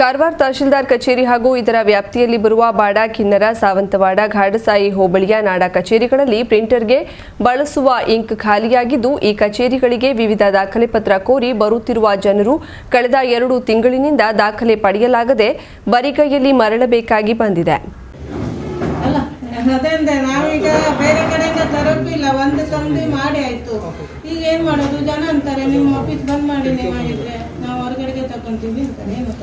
ಕಾರವಾರ ತಹಶೀಲ್ದಾರ್ ಕಚೇರಿ ಹಾಗೂ ಇದರ ವ್ಯಾಪ್ತಿಯಲ್ಲಿ ಬರುವ ಬಾಡ, ಕಿನ್ನರ, ಸಾವಂತವಾಡ, ಘಾಡಸಾಯಿ, ಹೋಬಳಿಯ ನಾಡ ಕಚೇರಿಗಳಲ್ಲಿ ಪ್ರಿಂಟರ್ಗೆ ಬಳಸುವ ಇಂಕ್ ಖಾಲಿಯಾಗಿದ್ದು, ಈ ಕಚೇರಿಗಳಿಗೆ ವಿವಿಧ ದಾಖಲೆ ಪತ್ರ ಕೋರಿ ಬರುತ್ತಿರುವ ಜನರು ಕಳೆದ ಎರಡು ತಿಂಗಳಿನಿಂದ ದಾಖಲೆ ಪಡೆಯಲಾಗದೆ ಬರಿಗೈಯಲ್ಲಿ ಮರಳಬೇಕಾಗಿ ಬಂದಿದೆ. ಅದಂದೆ ನಾವೀಗ ಬೇರೆ ಕಡೆಯಿಂದ ಇಲ್ಲ ಒಂದು ತಂದು ಮಾಡಿ ಆಯ್ತು. ಈಗ ಏನ್ ಮಾಡೋದು? ಜನ ಅಂತಾರೆ, ನಿಮ್ಮ ಆಫೀಸ್ ಬಂದ್ ಮಾಡಿ ಮಾಡಿದ್ರೆ ನಾವು ಹೊರಗಡೆಗೆ ತಕೊಂತೀವಿ ಅಂತಾರೆ ಏನು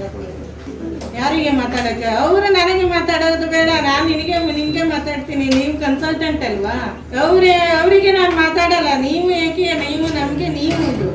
ಯಾರಿಗೆ ಮಾತಾಡಕ್ಕೆ? ಅವರು ನನಗೆ ಮಾತಾಡೋದು ಬೇಡ, ನಾನು ನಿನಗೆ ನಿಮ್ಗೆ ಮಾತಾಡ್ತೀನಿ ನೀವು ಕನ್ಸಲ್ಟೆಂಟ್ ಅಲ್ವಾ? ಅವ್ರೇ, ಅವರಿಗೆ ನಾನು ಮಾತಾಡಲ್ಲ, ನೀವು ಏಕೆ, ನೀವು ನಮಗೆ, ನೀವು ಇದು.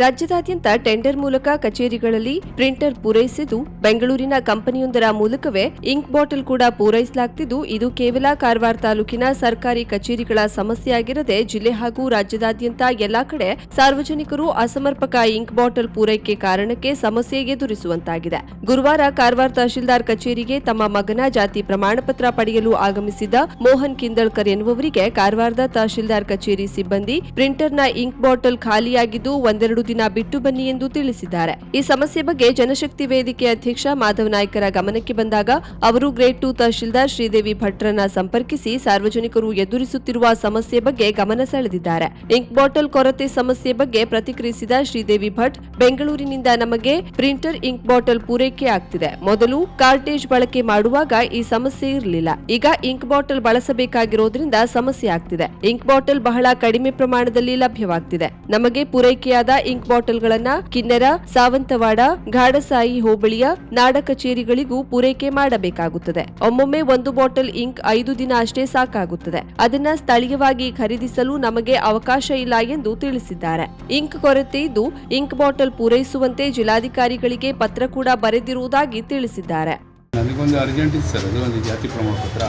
ರಾಜ್ಯದಾದ್ಯಂತ ಟೆಂಡರ್ ಮೂಲಕ ಕಚೇರಿಗಳಲ್ಲಿ ಪ್ರಿಂಟರ್ ಪೂರೈಸಿದ್ದು, ಬೆಂಗಳೂರಿನ ಕಂಪನಿಯೊಂದರ ಮೂಲಕವೇ ಇಂಕ್ ಬಾಟಲ್ ಕೂಡ ಪೂರೈಸಲಾಗ್ತಿದ್ದು, ಇದು ಕೇವಲ ಕಾರವಾರ ತಾಲೂಕಿನ ಸರ್ಕಾರಿ ಕಚೇರಿಗಳ ಸಮಸ್ಯೆಯಾಗಿರದೆ ಜಿಲ್ಲೆ ಹಾಗೂ ರಾಜ್ಯದಾದ್ಯಂತ ಎಲ್ಲಾ ಕಡೆ ಸಾರ್ವಜನಿಕರು ಅಸಮರ್ಪಕ ಇಂಕ್ ಬಾಟಲ್ ಪೂರೈಕೆ ಕಾರಣಕ್ಕೆ ಸಮಸ್ಯೆ ಎದುರಿಸುವಂತಾಗಿದೆ. ಗುರುವಾರ ಕಾರವಾರ ತಹಶೀಲ್ದಾರ್ ಕಚೇರಿಗೆ ತಮ್ಮ ಮಗನ ಜಾತಿ ಪ್ರಮಾಣ ಪತ್ರ ಪಡೆಯಲು ಆಗಮಿಸಿದ್ದ ಮೋಹನ್ ಕಿಂದಳ್ಕರ್ ಎನ್ನುವವರಿಗೆ ಕಾರವಾರದ ತಹಶೀಲ್ದಾರ್ ಕಚೇರಿ ಸಿಬ್ಬಂದಿ ಪ್ರಿಂಟರ್ನ ಇಂಕ್ ಬಾಟಲ್ ಖಾಲಿಯಾಗಿದ್ದು, ಒಂದೆರಡು ದಿನ ಬಿಟ್ಟು ಬನ್ನಿ ಎಂದು ತಿಳಿಸಿದ್ದಾರೆ. ಈ ಸಮಸ್ಯೆ ಬಗ್ಗೆ ಜನಶಕ್ತಿ ವೇದಿಕೆ ಅಧ್ಯಕ್ಷ ಮಾಧವ ನಾಯ್ಕರ ಗಮನಕ್ಕೆ ಬಂದಾಗ ಅವರು ಗ್ರೇಡ್ ಟು ತಹಶೀಲ್ದಾರ್ ಶ್ರೀದೇವಿ ಭಟ್ರನ್ನ ಸಂಪರ್ಕಿಸಿ ಸಾರ್ವಜನಿಕರು ಎದುರಿಸುತ್ತಿರುವ ಸಮಸ್ಯೆ ಬಗ್ಗೆ ಗಮನ ಸೆಳೆದಿದ್ದಾರೆ. ಇಂಕ್ ಬಾಟಲ್ ಕೊರತೆ ಸಮಸ್ಯೆ ಬಗ್ಗೆ ಪ್ರತಿಕ್ರಿಯಿಸಿದ ಶ್ರೀದೇವಿ ಭಟ್, ಬೆಂಗಳೂರಿನಿಂದ ನಮಗೆ ಪ್ರಿಂಟರ್ ಇಂಕ್ ಬಾಟಲ್ ಪೂರೈಕೆ ಆಗ್ತಿದೆ. ಮೊದಲು ಕಾರ್ಟೇಜ್ ಬಳಕೆ ಮಾಡುವಾಗ ಈ ಸಮಸ್ಯೆ ಇರಲಿಲ್ಲ. ಈಗ ಇಂಕ್ ಬಾಟಲ್ ಬಳಸಬೇಕಾಗಿರೋದ್ರಿಂದ ಸಮಸ್ಯೆ ಆಗ್ತಿದೆ. ಇಂಕ್ ಬಾಟಲ್ ಬಹಳ ಕಡಿಮೆ ಪ್ರಮಾಣದಲ್ಲಿ ಲಭ್ಯವಾಗ್ತಿದೆ. ನಮಗೆ ಪೂರೈಕೆಯಾದ ಇಂಕ್ ಬಾಟಲ್ಗಳನ್ನ ಕಿನ್ನರ, ಸಾವಂತವಾಡ, ಘಾಡಸಾಯಿ ಹೋಬಳಿಯ ನಾಡ ಕಚೇರಿಗಳಿಗೂ ಪೂರೈಕೆ ಮಾಡಬೇಕಾಗುತ್ತದೆ. ಒಮ್ಮೊಮ್ಮೆ ಒಂದು ಬಾಟಲ್ ಇಂಕ್ ಐದು ದಿನ ಅಷ್ಟೇ ಸಾಕಾಗುತ್ತದೆ. ಅದನ್ನ ಸ್ಥಳೀಯವಾಗಿ ಖರೀದಿಸಲು ನಮಗೆ ಅವಕಾಶ ಇಲ್ಲ ಎಂದು ತಿಳಿಸಿದ್ದಾರೆ. ಇಂಕ್ ಕೊರತೆ ಇದ್ದು, ಇಂಕ್ ಬಾಟಲ್ ಪೂರೈಸುವಂತೆ ಜಿಲ್ಲಾಧಿಕಾರಿಗಳಿಗೆ ಪತ್ರ ಕೂಡ ಬರೆದಿರುವುದಾಗಿ ತಿಳಿಸಿದ್ದಾರೆ. ನನಗೊಂದು ಅರ್ಜೆಂಟ್ ಸರ್. ಅದು ಒಂದು ಜಾತಿ ಪ್ರಮಾಣ ಪತ್ರ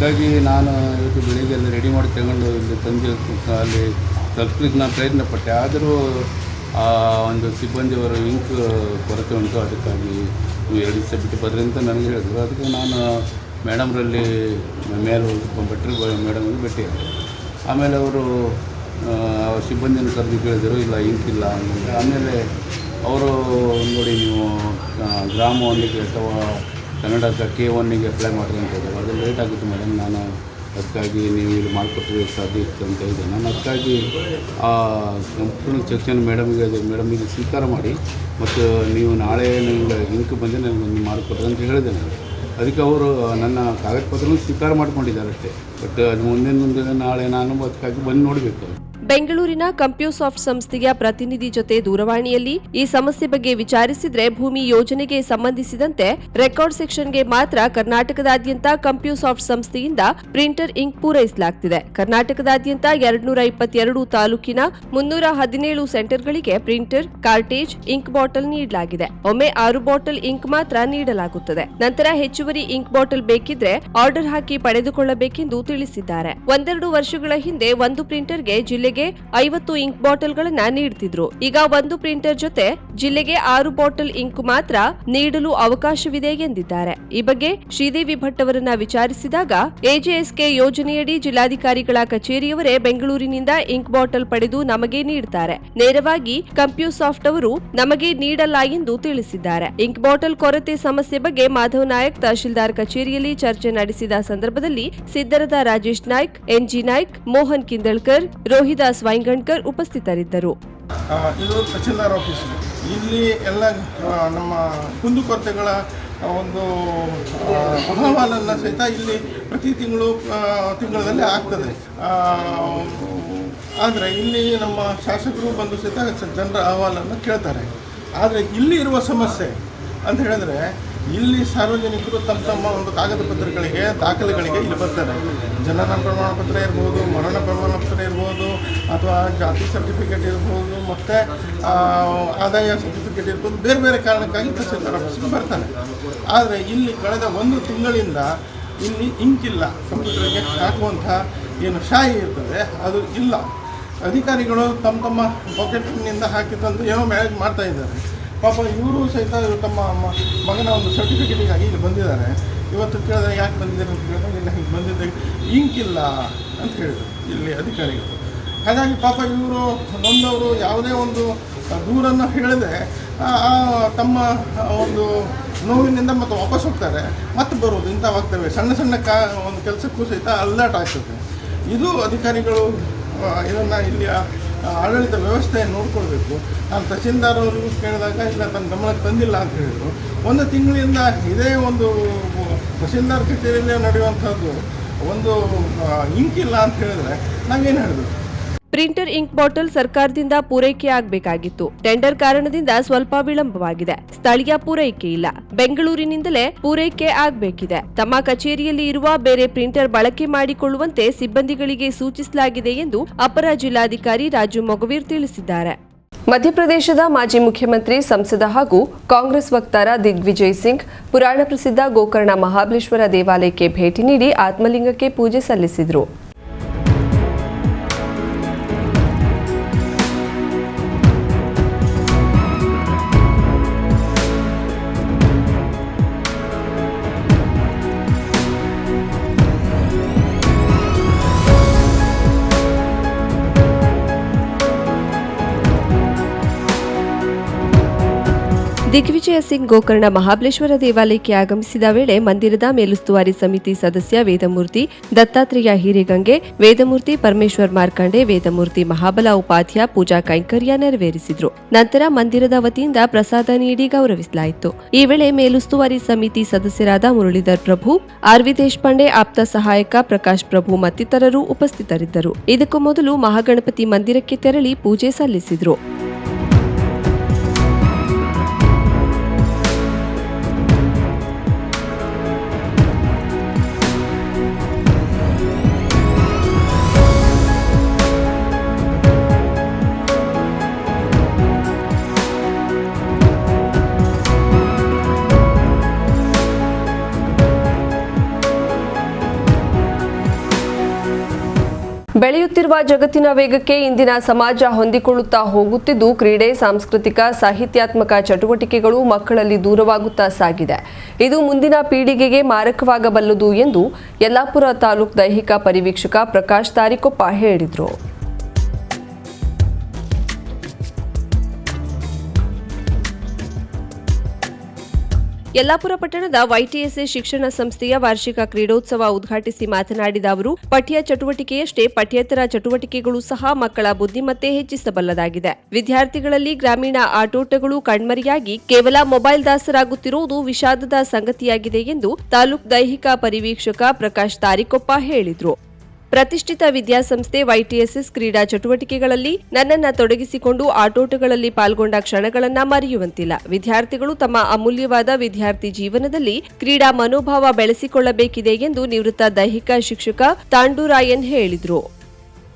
ಅದಕ್ಕಾಗಿ ನಾನು ಇವತ್ತು ಬೆಳಿಗ್ಗೆ ಅಲ್ಲಿ ರೆಡಿ ಮಾಡಿ ತಗೊಂಡು ಇಲ್ಲಿ ತಂದು ಅಲ್ಲಿ ತಲುಪಲಿಕ್ಕೆ ನಾನು ಪ್ರಯತ್ನ ಪಟ್ಟೆ ಆದರೂ ಆ ಒಂದು ಸಿಬ್ಬಂದಿಯವರ ಇಂಕ್ ಕೊರತೆ ಉಂಟು ಅದಕ್ಕಾಗಿ ನೀವು ಎರಡು ದಿವಸ ಬಿಟ್ಟು ಅಂತ ನನಗೆ ಹೇಳಿದ್ರು. ಅದಕ್ಕೆ ನಾನು ಮೇಡಮ್ರಲ್ಲಿ ಮೇಲೆ ಭಟ್ರು ಮೇಡಮ್ಗೆ ಭೇಟಿಯಾದೆ ಆಮೇಲೆ ಅವರು ಸಿಬ್ಬಂದಿನ ಕರೆದು ಕೇಳಿದರು ಇಲ್ಲ ಇಂಕ್ ಇಲ್ಲ ಅಂತ. ಆಮೇಲೆ ಅವರು ನೋಡಿ ನೀವು ಆ, ಗ್ರಾಮ ಒನ್ನಿಗೆ ಅಥವಾ ಕನ್ನಡಕ್ಕೆ ಕೆ ಒನ್ನಿಗೆ ಅಪ್ಲೈ ಹೇಳಿದ್ರು. ಅದು ಲೇಟ್ ಆಗುತ್ತೆ ಮೇಡಮ್ ನಾನು ಅದಕ್ಕಾಗಿ ನೀವು ಇಲ್ಲಿ ಮಾಡಿಕೊಟ್ಟರೆ ಸಾಧ್ಯ ಇತ್ತು ಅಂತ ಇದೆ ನಾನು ಅದಕ್ಕಾಗಿ ಆ ಸಂಪೂರ್ಣ ಸೆಕ್ಷನ್ ಮೇಡಮ್ಗೆ ಅದು ಮೇಡಮಿಗೆ ಸ್ವೀಕಾರ ಮಾಡಿ ಮತ್ತು ನೀವು ನಾಳೆ ನಿಮ್ಗೆ ಇಂಕ್ ಬಂದರೆ ನನಗೆ ಮಾಡಿಕೊಡ್ರಿ ಅಂತ ಹೇಳಿದೆ ನಾನು. ಅದಕ್ಕೆ ಅವರು ನನ್ನ ಕಾಗದ ಪತ್ರನೂ ಸ್ವೀಕಾರ ಮಾಡ್ಕೊಂಡಿದ್ದಾರೆ ಅಷ್ಟೇ. ಬಟ್ ಅದು ಮುಂದಿನ ಮುಂದಿನ ನಾಳೆ ನಾನು ಅದಕ್ಕಾಗಿ ಬಂದು ನೋಡಬೇಕು. ಬೆಂಗಳೂರಿನ ಕಂಪ್ಯೂಸಾಫ್ಟ್ ಸಂಸ್ಥೆಯ ಪ್ರತಿನಿಧಿ ಜೊತೆ ದೂರವಾಣಿಯಲ್ಲಿ ಈ ಸಮಸ್ಯೆ ಬಗ್ಗೆ ವಿಚಾರಿಸಿದ್ರೆ ಭೂಮಿ ಯೋಜನೆಗೆ ಸಂಬಂಧಿಸಿದಂತೆ ರೆಕಾರ್ಡ್ ಸೆಕ್ಷನ್ಗೆ ಮಾತ್ರ ಕರ್ನಾಟಕದಾದ್ಯಂತ ಕಂಪ್ಯೂಸಾಫ್ಟ್ ಸಂಸ್ಥೆಯಿಂದ ಪ್ರಿಂಟರ್ ಇಂಕ್ ಪೂರೈಸಲಾಗುತ್ತಿದೆ ಕರ್ನಾಟಕದಾದ್ಯಂತ ಎರಡ್ನೂರ ಇಪ್ಪತ್ತೆರಡು ತಾಲೂಕಿನ ಮುನ್ನೂರ ಹದಿನೇಳು ಸೆಂಟರ್ಗಳಿಗೆ ಪ್ರಿಂಟರ್, ಕಾರ್ಟೇಜ್, ಇಂಕ್ ಬಾಟಲ್ ನೀಡಲಾಗಿದೆ. ಒಮ್ಮೆ ಆರು ಬಾಟಲ್ ಇಂಕ್ ಮಾತ್ರ ನೀಡಲಾಗುತ್ತದೆ. ನಂತರ ಹೆಚ್ಚುವರಿ ಇಂಕ್ ಬಾಟಲ್ ಬೇಕಿದ್ರೆ ಆರ್ಡರ್ ಹಾಕಿ ಪಡೆದುಕೊಳ್ಳಬೇಕೆಂದು ತಿಳಿಸಿದ್ದಾರೆ. ಒಂದೆರಡು ವರ್ಷಗಳ ಹಿಂದೆ ಒಂದು ಪ್ರಿಂಟರ್ಗೆ ಜಿಲ್ಲೆಗೆ ಐವತ್ತು ಇಂಕ್ ಬಾಟಲ್ಗಳನ್ನ ನೀಡುತ್ತಿದ್ರು ಈಗ ಒಂದು ಪ್ರಿಂಟರ್ ಜೊತೆ ಜಿಲ್ಲೆಗೆ ಆರು ಬಾಟಲ್ ಇಂಕ್ ಮಾತ್ರ ನೀಡಲು ಅವಕಾಶವಿದೆ ಎಂದಿದ್ದಾರೆ. ಈ ಬಗ್ಗೆ ಶ್ರೀದೇವಿ ಭಟ್ ಅವರನ್ನ ವಿಚಾರಿಸಿದಾಗ ಎಜೆಎಸ್ಕೆ ಯೋಜನೆಯಡಿ ಜಿಲ್ಲಾಧಿಕಾರಿಗಳ ಕಚೇರಿಯವರೇ ಬೆಂಗಳೂರಿನಿಂದ ಇಂಕ್ ಬಾಟಲ್ ಪಡೆದು ನಮಗೆ ನೀಡುತ್ತಾರೆ ನೇರವಾಗಿ ಕಂಪ್ಯೂಸಾಫ್ಟ್ ಅವರು ನಮಗೆ ನೀಡಲ್ಲ ಎಂದು ತಿಳಿಸಿದ್ದಾರೆ. ಇಂಕ್ ಬಾಟಲ್ ಕೊರತೆ ಸಮಸ್ಯೆ ಬಗ್ಗೆ ಮಾಧವ್ ನಾಯಕ್ ತಹಶೀಲ್ದಾರ್ ಕಚೇರಿಯಲ್ಲಿ ಚರ್ಚೆ ನಡೆಸಿದ ಸಂದರ್ಭದಲ್ಲಿ ಸಿದ್ದರದ ರಾಜೇಶ್ ನಾಯ್ಕ್, ಎನ್ಜಿ ನಾಯ್ಕ್, ಮೋಹನ್ ಕಿಂದಳ್ಕರ್ ರೋಹಿದಾಸ್ ವೈಂಗಣ್ಕರ್ ಉಪಸ್ಥಿತರಿದ್ದರು. ಇದು ತಹಶೀಲ್ದಾರ್ ಆಫೀಸ್ ಇಲ್ಲಿ ಎಲ್ಲ ನಮ್ಮ ಕುಂದುಕೊರತೆಗಳ ಒಂದು ಅಹವಾಲನ್ನು ಸಹಿತ ಇಲ್ಲಿ ಪ್ರತಿ ತಿಂಗಳು ತಿಂಗಳಲ್ಲಿ ಆಗ್ತದೆ. ಆದರೆ ಇಲ್ಲಿ ನಮ್ಮ ಶಾಸಕರು ಬಂದು ಸಹಿತ ಜನರ ಅಹವಾಲನ್ನು ಕೇಳ್ತಾರೆ. ಆದರೆ ಇಲ್ಲಿ ಇರುವ ಸಮಸ್ಯೆ ಅಂತ ಹೇಳಿದ್ರೆ ಇಲ್ಲಿ ಸಾರ್ವಜನಿಕರು ತಮ್ಮ ತಮ್ಮ ಒಂದು ಕಾಗದ ಪತ್ರಗಳಿಗೆ, ದಾಖಲೆಗಳಿಗೆ ಇಲ್ಲಿ ಬರ್ತಾರೆ. ಜನನ ಪ್ರಮಾಣ ಪತ್ರ ಇರ್ಬೋದು, ಮರಣ ಪ್ರಮಾಣ ಪತ್ರ ಇರ್ಬೋದು, ಅಥವಾ ಜಾತಿ ಸರ್ಟಿಫಿಕೇಟ್ ಇರ್ಬೋದು, ಮತ್ತು ಆದಾಯ ಸರ್ಟಿಫಿಕೇಟ್ ಇರ್ಬೋದು, ಬೇರೆ ಬೇರೆ ಕಾರಣಕ್ಕಾಗಿ ತಹಸೀಲ್ದಾರ್ ಆಫೀಸ್ಗೆ ಬರ್ತಾರೆ ಆದರೆ ಇಲ್ಲಿ ಕಳೆದ ಒಂದು ತಿಂಗಳಿಂದ ಇಲ್ಲಿ ಇಂಕಿಲ್ಲ. ಕಂಪ್ಯೂಟರ್ಗೆ ಹಾಕುವಂಥ ಏನು ಶಾಯಿ ಇರ್ತದೆ, ಅದು ಇಲ್ಲ. ಅಧಿಕಾರಿಗಳು ತಮ್ಮ ತಮ್ಮ ಪಾಕೆಟ್ನಿಂದ ಹಾಕಿ ತಂದು ಏನೋ ಮ್ಯಾನೇಜ್ ಮಾಡ್ತಾ ಇದ್ದಾರೆ. ಪಾಪ ಇವರು ಸಹಿತ ತಮ್ಮ ಮಗನ ಒಂದು ಸರ್ಟಿಫಿಕೇಟಿಗಾಗಿ ಇಲ್ಲಿ ಬಂದಿದ್ದಾರೆ. ಇವತ್ತು ಕೇಳಿದ್ರೆ ಯಾಕೆ ಬಂದಿದ್ದಾರೆ ಅಂತ ಕೇಳಿದ್ರೆ ಇಲ್ಲ ಹಿಂಗೆ ಬಂದಿದ್ದೆ ಇಂಕ್ ಇಲ್ಲ ಅಂತ ಹೇಳಿದರು ಇಲ್ಲಿ ಅಧಿಕಾರಿಗಳು. ಹಾಗಾಗಿ ಪಾಪ ಇವರು ನೊಂದವರು ಯಾವುದೇ ಒಂದು ದೂರನ್ನು ಹೇಳದೆ ತಮ್ಮ ಒಂದು ನೋವಿನಿಂದ ಮತ್ತೆ ವಾಪಸ್ ಹೋಗ್ತಾರೆ. ಮತ್ತೆ ಬರೋದು ಇಂಥವಾಗ್ತವೆ ಸಣ್ಣ ಸಣ್ಣ ಕಾ ಒಂದು ಕೆಲಸಕ್ಕೂ ಸಹಿತ ಅಲ್ಲಾಟ ಆಗ್ತದೆ. ಇದು ಅಧಿಕಾರಿಗಳು ಇದನ್ನು ಇಲ್ಲಿ ಆ, ಆಡಳಿತ ವ್ಯವಸ್ಥೆಯನ್ನು ನೋಡ್ಕೊಳ್ಬೇಕು. ನಾನು ತಹಸೀಲ್ದಾರ್ ಅವರಿಗೂ ಕೇಳಿದಾಗ, ಇಲ್ಲ, ತನ್ನ ಗಮನಕ್ಕೆ ತಂದಿಲ್ಲ ಅಂತ ಹೇಳಿದರು. ಒಂದು ತಿಂಗಳಿಂದ ಇದೇ ಒಂದು ತಹಸೀಲ್ದಾರ್ ಕಚೇರಿಯಲ್ಲೇ ನಡೆಯುವಂಥದ್ದು ಒಂದು ಇಂಕಿಲ್ಲ ಅಂತ ಹೇಳಿದ್ರೆ ನಾವೇನು ಹೇಳಬೇಕು? ಪ್ರಿಂಟರ್ ಇಂಕ್ ಬಾಟಲ್ ಸರ್ಕಾರದಿಂದ ಪೂರೈಕೆ ಆಗಬೇಕಾಗಿತ್ತು. ಟೆಂಡರ್ ಕಾರಣದಿಂದ ಸ್ವಲ್ಪ ವಿಳಂಬವಾಗಿದೆ. ಸ್ಥಳೀಯ ಪೂರೈಕೆ ಇಲ್ಲ. ಬೆಂಗಳೂರಿನಿಂದಲೇ ಪೂರೈಕೆ ಆಗಬೇಕಿದೆ. ತಮ್ಮ ಕಚೇರಿಯಲ್ಲಿ ಇರುವ ಬೇರೆ ಪ್ರಿಂಟರ್ ಬಳಕೆ ಮಾಡಿಕೊಳ್ಳುವಂತೆ ಸಿಬ್ಬಂದಿಗಳಿಗೆ ಸೂಚಿಸಲಾಗಿದೆ ಎಂದು ಅಪರ ಜಿಲ್ಲಾಧಿಕಾರಿ ರಾಜು ಮೊಗವೀರ್ ತಿಳಿಸಿದ್ದಾರೆ. ಮಧ್ಯಪ್ರದೇಶದ ಮಾಜಿ ಮುಖ್ಯಮಂತ್ರಿ ಸಂಸದ ಹಾಗೂ ಕಾಂಗ್ರೆಸ್ ವಕ್ತಾರ ದಿಗ್ವಿಜಯ್ ಸಿಂಗ್, ಪುರಾಣ ಪ್ರಸಿದ್ಧ ಗೋಕರ್ಣ ಮಹಾಬಲೇಶ್ವರ ದೇವಾಲಯಕ್ಕೆ ಭೇಟಿ ನೀಡಿ ಆತ್ಮಲಿಂಗಕ್ಕೆ ಪೂಜೆ ಸಲ್ಲಿಸಿದರು. ದಿಗ್ವಿಜಯ ಸಿಂಗ್ ಗೋಕರ್ಣ ಮಹಾಬಲೇಶ್ವರ ದೇವಾಲಯಕ್ಕೆ ಆಗಮಿಸಿದ ವೇಳೆ ಮಂದಿರದ ಮೇಲುಸ್ತುವಾರಿ ಸಮಿತಿ ಸದಸ್ಯ ವೇದಮೂರ್ತಿ, ದತ್ತಾತ್ರೇಯ ಹಿರೇಗಂಗೆ, ವೇದಮೂರ್ತಿ ಪರಮೇಶ್ವರ್ ಮಾರ್ಕಂಡೆ, ವೇದಮೂರ್ತಿ ಮಹಾಬಲ ಉಪಾಧ್ಯ ಪೂಜಾ ಕೈಂಕರ್ಯ ನೆರವೇರಿಸಿದ್ರು. ನಂತರ ಮಂದಿರದ ವತಿಯಿಂದ ಪ್ರಸಾದ ನೀಡಿ ಗೌರವಿಸಲಾಯಿತು. ಈ ವೇಳೆ ಮೇಲುಸ್ತುವಾರಿ ಸಮಿತಿ ಸದಸ್ಯರಾದ ಮುರಳೀಧರ್ ಪ್ರಭು ಆರ್ವಿ ದೇಶಪಾಂಡೆ, ಆಪ್ತ ಸಹಾಯಕ ಪ್ರಕಾಶ್ ಪ್ರಭು ಮತ್ತಿತರರು ಉಪಸ್ಥಿತರಿದ್ದರು. ಇದಕ್ಕೂ ಮೊದಲು ಮಹಾಗಣಪತಿ ಮಂದಿರಕ್ಕೆ ತೆರಳಿ ಪೂಜೆ ಸಲ್ಲಿಸಿದ್ರು. ಬೆಳೆಯುತ್ತಿರುವ ಜಗತ್ತಿನ ವೇಗಕ್ಕೆ ಇಂದಿನ ಸಮಾಜ ಹೊಂದಿಕೊಳ್ಳುತ್ತಾ ಹೋಗುತ್ತಿದ್ದು, ಕ್ರೀಡೆ, ಸಾಂಸ್ಕೃತಿಕ, ಸಾಹಿತ್ಯಾತ್ಮಕ ಚಟುವಟಿಕೆಗಳು ಮಕ್ಕಳಲ್ಲಿ ದೂರವಾಗುತ್ತಾ ಸಾಗಿದೆ. ಇದು ಮುಂದಿನ ಪೀಳಿಗೆಗೆ ಮಾರಕವಾಗಬಲ್ಲದು ಎಂದು ಯಲ್ಲಾಪುರ ತಾಲೂಕು ದೈಹಿಕ ಪರಿವೀಕ್ಷಕ ಪ್ರಕಾಶ್ ತಾರಿಕೊಪ್ಪ ಹೇಳಿದರು. ಯಲ್ಲಾಪುರ ಪಟ್ಟಣದ ವೈಟಿಎಸ್ಎ ಶಿಕ್ಷಣ ಸಂಸ್ಥೆಯ ವಾರ್ಷಿಕ ಕ್ರೀಡೋತ್ಸವ ಉದ್ಘಾಟಿಸಿ ಮಾತನಾಡಿದ ಅವರು, ಪಠ್ಯ ಚಟುವಟಿಕೆಯಷ್ಟೇ ಪಠ್ಯೇತರ ಚಟುವಟಿಕೆಗಳು ಸಹ ಮಕ್ಕಳ ಬುದ್ಧಿಮತ್ತೆ ಹೆಚ್ಚಿಸಬಲ್ಲದಾಗಿದೆ. ವಿದ್ಯಾರ್ಥಿಗಳಲ್ಲಿ ಗ್ರಾಮೀಣ ಆಟೋಟಗಳು ಕಣ್ಮರೆಯಾಗಿ ಕೇವಲ ಮೊಬೈಲ್ ದಾಸರಾಗುತ್ತಿರುವುದು ವಿಷಾದದ ಸಂಗತಿಯಾಗಿದೆ ಎಂದು ತಾಲೂಕ್ ದೈಹಿಕ ಪರಿವೀಕ್ಷಕ ಪ್ರಕಾಶ್ ತಾರಿಕೊಪ್ಪ ಹೇಳಿದರು. ಪ್ರತಿಷ್ಠಿತ ವಿದ್ಯಾಸಂಸ್ಥೆ ವೈಟಿಎಸ್ಎಸ್ ಕ್ರೀಡಾ ಚಟುವಟಿಕೆಗಳಲ್ಲಿ ನನ್ನನ್ನ ತೊಡಗಿಸಿಕೊಂಡು ಆಟೋಟಗಳಲ್ಲಿ ಪಾಲ್ಗೊಂಡ ಕ್ಷಣಗಳನ್ನ ಮರೆಯುವಂತಿಲ್ಲ. ವಿದ್ಯಾರ್ಥಿಗಳು ತಮ್ಮ ಅಮೂಲ್ಯವಾದ ವಿದ್ಯಾರ್ಥಿ ಜೀವನದಲ್ಲಿ ಕ್ರೀಡಾ ಮನೋಭಾವ ಬೆಳೆಸಿಕೊಳ್ಳಬೇಕಿದೆ ಎಂದು ನಿವೃತ್ತ ದೈಹಿಕ ಶಿಕ್ಷಕ ತಾಂಡೂರಾಯನ್ ಹೇಳಿದರು.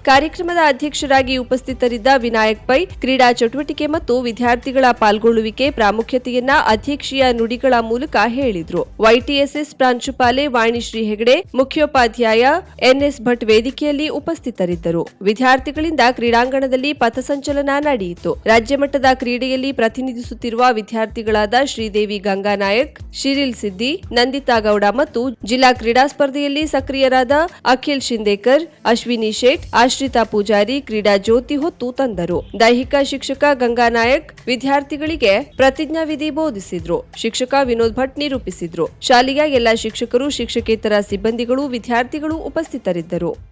ಕಾರ್ಯಕ್ರಮದ ಅಧ್ಯಕ್ಷರಾಗಿ ಉಪಸ್ಥಿತರಿದ್ದ ವಿನಾಯಕ್ ಪೈ, ಕ್ರೀಡಾ ಚಟುವಟಿಕೆ ಮತ್ತು ವಿದ್ಯಾರ್ಥಿಗಳ ಪಾಲ್ಗೊಳ್ಳುವಿಕೆ ಪ್ರಾಮುಖ್ಯತೆಯನ್ನ ಅಧ್ಯಕ್ಷೀಯ ನುಡಿಗಳ ಮೂಲಕ ಹೇಳಿದ್ರು. ವೈಟಿಎಸ್ಎಸ್ ಪ್ರಾಂಶುಪಾಲೆ ವಾಣಿಶ್ರೀ ಹೆಗಡೆ, ಮುಖ್ಯೋಪಾಧ್ಯಾಯ ಎನ್ಎಸ್ ಭಟ್ ವೇದಿಕೆಯಲ್ಲಿ ಉಪಸ್ಥಿತರಿದ್ದರು. ವಿದ್ಯಾರ್ಥಿಗಳಿಂದ ಕ್ರೀಡಾಂಗಣದಲ್ಲಿ ಪಥಸಂಚಲನ ನಡೆಯಿತು. ರಾಜ್ಯ ಮಟ್ಟದ ಕ್ರೀಡೆಯಲ್ಲಿ ಪ್ರತಿನಿಧಿಸುತ್ತಿರುವ ವಿದ್ಯಾರ್ಥಿಗಳಾದ ಶ್ರೀದೇವಿ ಗಂಗಾನಾಯಕ್, ಶಿರಿಲ್ ಸಿದ್ದಿ, ನಂದಿತಾ ಗೌಡ ಮತ್ತು ಜಿಲ್ಲಾ ಕ್ರೀಡಾ ಸ್ಪರ್ಧೆಯಲ್ಲಿ ಸಕ್ರಿಯರಾದ ಅಖಿಲ್ ಶಿಂದೇಕರ್, ಅಶ್ವಿನಿ ಶೇಟ್ ಆಶ್ರಿತಾ ಪೂಜಾರಿ ಕ್ರೀಡಾ ಜ್ಯೋತಿ ಹೊತ್ತು ತಂದರು. ದೈಹಿಕ ಶಿಕ್ಷಕ ಗಂಗಾನಾಯಕ್ ವಿದ್ಯಾರ್ಥಿಗಳಿಗೆ ಪ್ರತಿಜ್ಞಾವಿಧಿ ಬೋಧಿಸಿದ್ರು. ಶಿಕ್ಷಕ ವಿನೋದ್ ಭಟ್ ನಿರೂಪಿಸಿದ್ರು. ಶಾಲೆಯ ಎಲ್ಲಾ ಶಿಕ್ಷಕರು, ಶಿಕ್ಷಕೇತರ ಸಿಬ್ಬಂದಿಗಳು, ವಿದ್ಯಾರ್ಥಿಗಳು ಉಪಸ್ಥಿತರಿದ್ದರು.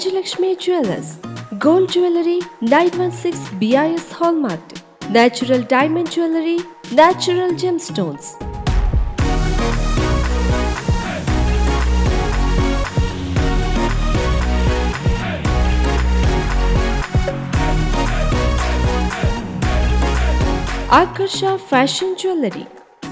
Rajalakshmi Jewelers, Gold Jewelry 916 BIS Hallmark, Natural Diamond Jewelry, Natural Gemstones. Akarsha Fashion Jewelry